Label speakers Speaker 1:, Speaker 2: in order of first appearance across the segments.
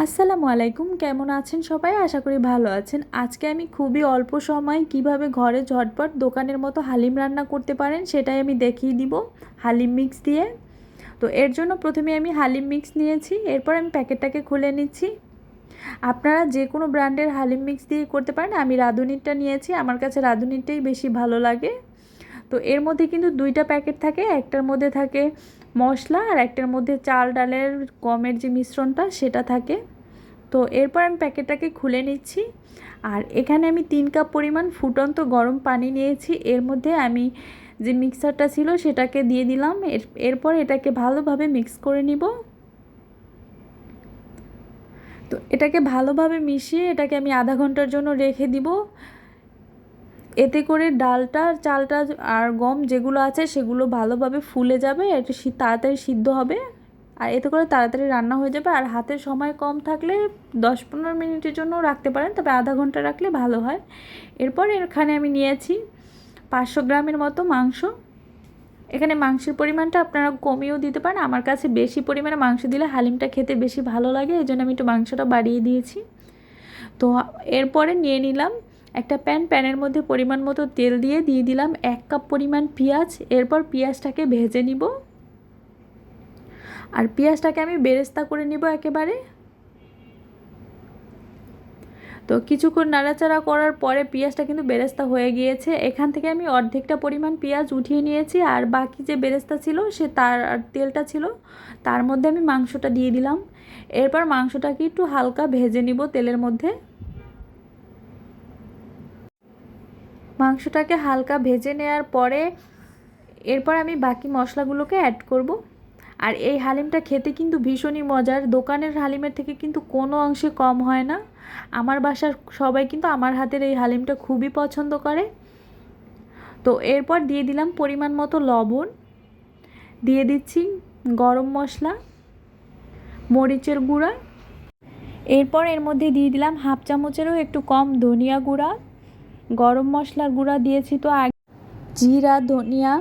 Speaker 1: আসসালামু আলাইকুম, কেমন আছেন সবাই? আশা করি ভালো আছেন। আজকে আমি খুবই অল্প সময় কীভাবে ঘরে ঝটপট দোকানের মতো হালিম রান্না করতে পারেন সেটাই আমি দেখিয়ে দিব হালিম মিক্স দিয়ে। তো এর জন্য প্রথমে আমি হালিম মিক্স নিয়েছি, এরপর আমি প্যাকেটটাকে খুলে নিচ্ছি। আপনারা যে কোনো ব্র্যান্ডের হালিম মিক্স দিয়ে করতে পারেন। আমি রাঁধুনিরটা নিয়েছি, আমার কাছে রাঁধুনিরটাই বেশি ভালো লাগে। তো এর মধ্যে কিন্তু দুইটা প্যাকেট থাকে, একটার মধ্যে থাকে মশলা আর একটার মধ্যে চাল ডালের গমের যে মিশ্রণটা সেটা থাকে। তো এরপর আমি প্যাকেটটাকে খুলে নিচ্ছি আর এখানে আমি তিন কাপ পরিমাণ ফুটন্ত গরম পানি নিয়েছি। এর মধ্যে আমি যে মিক্সারটা ছিল সেটাকে দিয়ে দিলাম। এর, এরপর এটাকে ভালোভাবে মিক্স করে নিব। তো এটাকে ভালোভাবে মিশিয়ে এটাকে আমি আধা ঘণ্টার জন্য রেখে দিব। এতে করে ডালটা, চালটা আর গম যেগুলো আছে সেগুলো ভালোভাবে ফুলে যাবে একটু তাড়াতাড়ি সিদ্ধ হবে। আর এতে করে তাড়াতাড়ি রান্না হয়ে যাবে। আর হাতের সময় কম থাকলে দশ পনেরো মিনিটের জন্য রাখতে পারেন, তবে আধা ঘণ্টা রাখলে ভালো হয়। এরপর এখানে আমি নিয়েছি পাঁচশো গ্রামের মতো মাংস। এখানে মাংসের পরিমাণটা আপনারা কমিয়েও দিতে পারেন। আমার কাছে বেশি পরিমাণে মাংস দিলে হালিমটা খেতে বেশি ভালো লাগে এই জন্য আমি একটু মাংসটা বাড়িয়ে দিয়েছি। তো এরপরে নিয়ে নিলাম একটা প্যান, প্যানের মধ্যে পরিমাণ মতো তেল দিয়ে দিয়ে দিলাম এক কাপ পরিমাণ পেঁয়াজ। এরপর পেঁয়াজটাকে ভেজে নিব। আর পেঁয়াজটাকে আমি বেরেস্তা করে নিব একেবারে। তো কিছুক্ষণ নাড়াচাড়া করার পরে পেঁয়াজটা কিন্তু বেরেস্তা হয়ে গিয়েছে। এখান থেকে আমি অর্ধেকটা পরিমাণ পেঁয়াজ উঠিয়ে নিয়েছি আর বাকি যে বেরেস্তা ছিল সে তার তেলটা ছিল, তার মধ্যে আমি মাংসটা দিয়ে দিলাম। এরপর মাংসটাকে একটু হালকা ভেজে নিব তেলের মধ্যে। মাংসটাকে হালকা ভেজে নেওয়ার পরে এরপর আমি বাকি মশলাগুলোকে অ্যাড করব। আর এই হালিমটা খেতে কিন্তু ভীষণই মজার। দোকানের হালিমের থেকে কিন্তু কোনো অংশে কম হয় না। আমার বাসার সবাই কিন্তু আমার হাতের এই হালিমটা খুবই পছন্দ করে। তো এরপর দিয়ে দিলাম পরিমাণ মতো লবণ। দিয়ে দিচ্ছি গরম মশলা, মরিচের গুঁড়া। এরপর এর মধ্যে দিয়ে দিলাম হাফ চামচেরও একটু কম ধনিয়া গুঁড়া। গরম মশলার গুঁড়া দিয়েছি তো জিরা, ধনিয়া,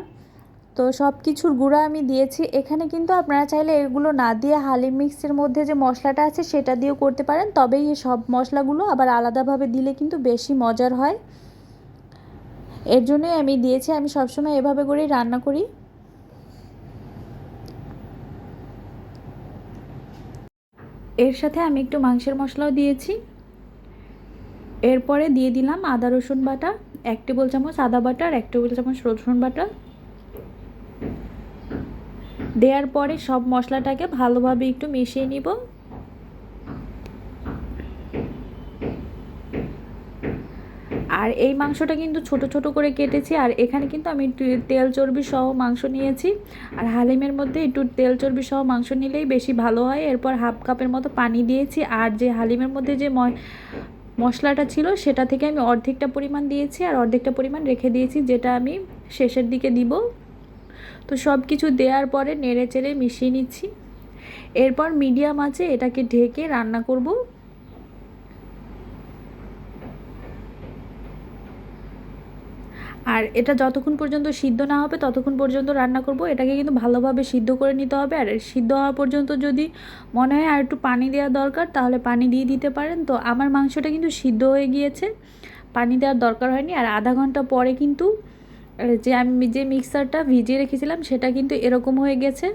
Speaker 1: তো সব কিছুর গুঁড়া আমি দিয়েছি। এখানে কিন্তু আপনারা চাইলে এগুলো না দিয়ে হালিম মিক্সের মধ্যে যে মশলাটা আছে সেটা দিয়েও করতে পারেন। তবেই সব মশলাগুলো আবার আলাদাভাবে দিলে কিন্তু বেশি মজার হয়। এর জন্যই আমি দিয়েছি, আমি সবসময় এভাবে করেই রান্না করি। এর সাথে আমি একটু মাংসের মশলাও দিয়েছি। এরপরে দিয়ে দিলাম আদা, রসুন বাটা, এক টেবিল চামচ আদা বাটা আর এক টেবিল চামচ রসুন বাটা। দেওয়ার পরে সব মশলাটাকে ভালোভাবে একটু মিশিয়ে নিব। আর এই মাংসটা কিন্তু ছোট ছোট করে কেটেছি আর এখানে কিন্তু আমি তেল চর্বি সহ মাংস নিয়েছি। আর হালিমের মধ্যে একটু তেল চর্বি সহ মাংস নিলেই বেশি ভালো হয়। এরপর হাফ কাপের মতো পানি দিয়েছি আর যে হালিমের মধ্যে যে মশলাটা ছিল, সেটা থেকে আমি অর্ধেকটা পরিমাণ দিয়েছি আর অর্ধেকটা পরিমাণ রেখে দিয়েছি, যেটা আমি শেষের দিকে দিব। তো সব কিছু দেওয়ার পরে নেড়ে চেড়ে মিশিয়ে নিচ্ছি। এরপর মিডিয়াম আছে এটাকে ঢেকে রান্না করব। আর এটা যতক্ষণ পর্যন্ত সিদ্ধ না হবে, ততক্ষণ পর্যন্ত রান্না করব। এটাকে কিন্তু ভালোভাবে সিদ্ধ করে নিতে হবে। আর সিদ্ধ হওয়া পর্যন্ত যদি মনে হয় আর একটু পানি দেওয়া দরকার, তাহলে পানি দিয়ে দিতে পারেন। তো আমার মাংসটা কিন্তু সিদ্ধ হয়ে গিয়েছে, পানি দেওয়ার দরকার হয়নি। আর আধা ঘণ্টা পরে কিন্তু যে আমি যে মিক্সারটা ভিজিয়ে রেখেছিলাম, সেটা কিন্তু এরকম হয়ে গেছে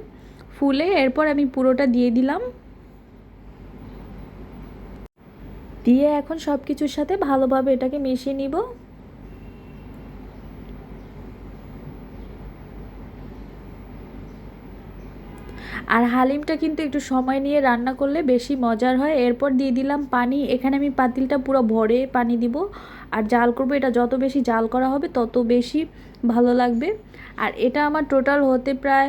Speaker 1: ফুলে। এরপর আমি পুরোটা দিয়ে দিলাম। দিয়ে এখন সব কিছুর সাথে ভালোভাবে এটাকে মিশিয়ে নিব। আর হালিমটা কিন্তু একটু সময় নিয়ে রান্না করলে বেশি মজার হয়। এরপর দিয়ে দিলাম পানি। এখানে আমি পাতিলটা পুরো ভরে পানি দিব। আর জাল করব, এটা যত বেশি জাল করা হবে তত বেশি ভালো লাগবে। আর এটা আমার টোটাল হতে প্রায়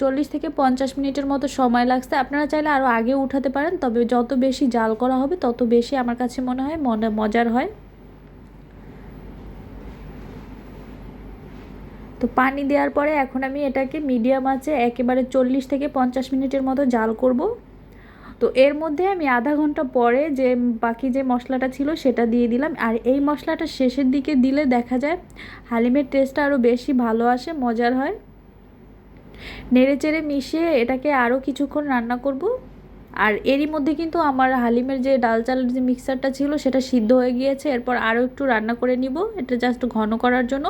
Speaker 1: চল্লিশ থেকে পঞ্চাশ মিনিটের মতো সময় লাগছে। আপনারা চাইলে আরও আগে উঠাতে পারেন, তবে যত বেশি জাল করা হবে তত বেশি আমার কাছে মনে হয় মজার হয়। তো পানি দেওয়ার পরে এখন আমি এটাকে মিডিয়াম আছে একেবারে চল্লিশ থেকে পঞ্চাশ মিনিটের মতো জাল করব। তো এর মধ্যে আমি আধা ঘণ্টা পরে যে বাকি যে মশলাটা ছিল সেটা দিয়ে দিলাম। আর এই মশলাটা শেষের দিকে দিলে দেখা যায় হালিমের টেস্টটা আরও বেশি ভালো আসে, মজার হয়। নেড়ে চেড়ে মিশিয়ে এটাকে আরও কিছুক্ষণ রান্না করব। আর এরই মধ্যে কিন্তু আমার হালিমের যে ডাল চালের যে মিক্সারটা ছিল, সেটা সিদ্ধ হয়ে গিয়েছে। এরপর আরও একটু রান্না করে নিব। এটা জাস্ট ঘন করার জন্য।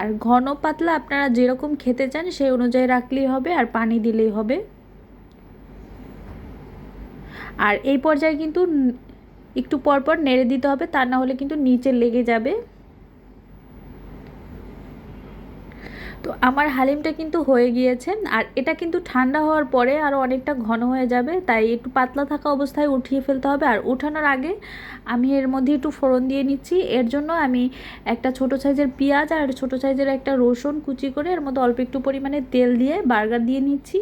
Speaker 1: আর ঘন পাতলা আপনারা যেরকম খেতে চান, সেই অনুযায়ী রাখলেই হবে আর পানি দিলেই হবে। আর এই পর্যায়ে কিন্তু একটু পরপর নেড়ে দিতে হবে, তা না হলে কিন্তু নিচে লেগে যাবে। তো আমার হালিমটা কিন্তু হয়ে গিয়েছে আর এটা কিন্তু ঠান্ডা হওয়ার পরে আরও অনেকটা ঘন হয়ে যাবে, তাই একটু পাতলা থাকা অবস্থায় উঠিয়ে ফেলতে হবে। আর উঠানোর আগে আমি এর মধ্যে একটু ফোড়ন দিয়ে নিচ্ছি। এর জন্য আমি একটা ছোট সাইজের পেঁয়াজ আর ছোট সাইজের একটা রসুন কুচি করে এর মধ্যে অল্প একটু পরিমাণে তেল দিয়ে বার্গার দিয়ে নিচ্ছি।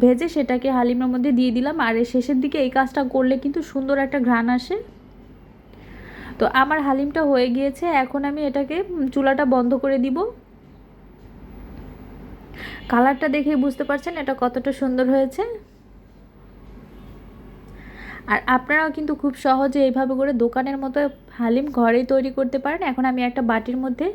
Speaker 1: ভেজে সেটাকে হালিমের মধ্যে দিয়ে দিলাম। আর শেষের দিকে এই কাজটা করলে কিন্তু সুন্দর একটা ঘ্রাণ আসে। তো আমার হালিমটা হয়ে গিয়েছে। এখন আমি এটাকে চুলাটা বন্ধ করে দিব। কালারটা দেখেই বুঝতে পারছেন এটা কতটা সুন্দর হয়েছে? আর আপনারাও কিন্তু খুব সহজে এইভাবে করে দোকানের মতো হালিম ঘরেই তৈরি করতে পারেন। এখন আমি একটা বাটির মধ্যে,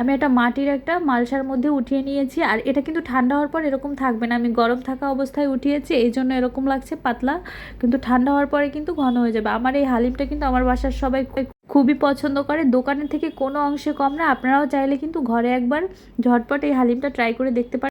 Speaker 1: আমি একটা মাটির একটা মালসার মধ্যে উঠিয়ে নিয়েছি। আর এটা কিন্তু ঠান্ডা হওয়ার পর এরকম থাকবে না। আমি গরম থাকা অবস্থায় উঠিয়েছি, এই জন্য এরকম লাগছে পাতলা। কিন্তু ঠান্ডা হওয়ার পরে কিন্তু ঘন হয়ে যাবে। আমার এই হালিমটা কিন্তু আমার বাসার সবাই খুবই পছন্দ করে। দোকানের থেকে কোনো অংশে কম না। আপনারাও চাইলে কিন্তু ঘরে একবার ঝটপট এই হালিমটা ট্রাই করে দেখতে পারেন।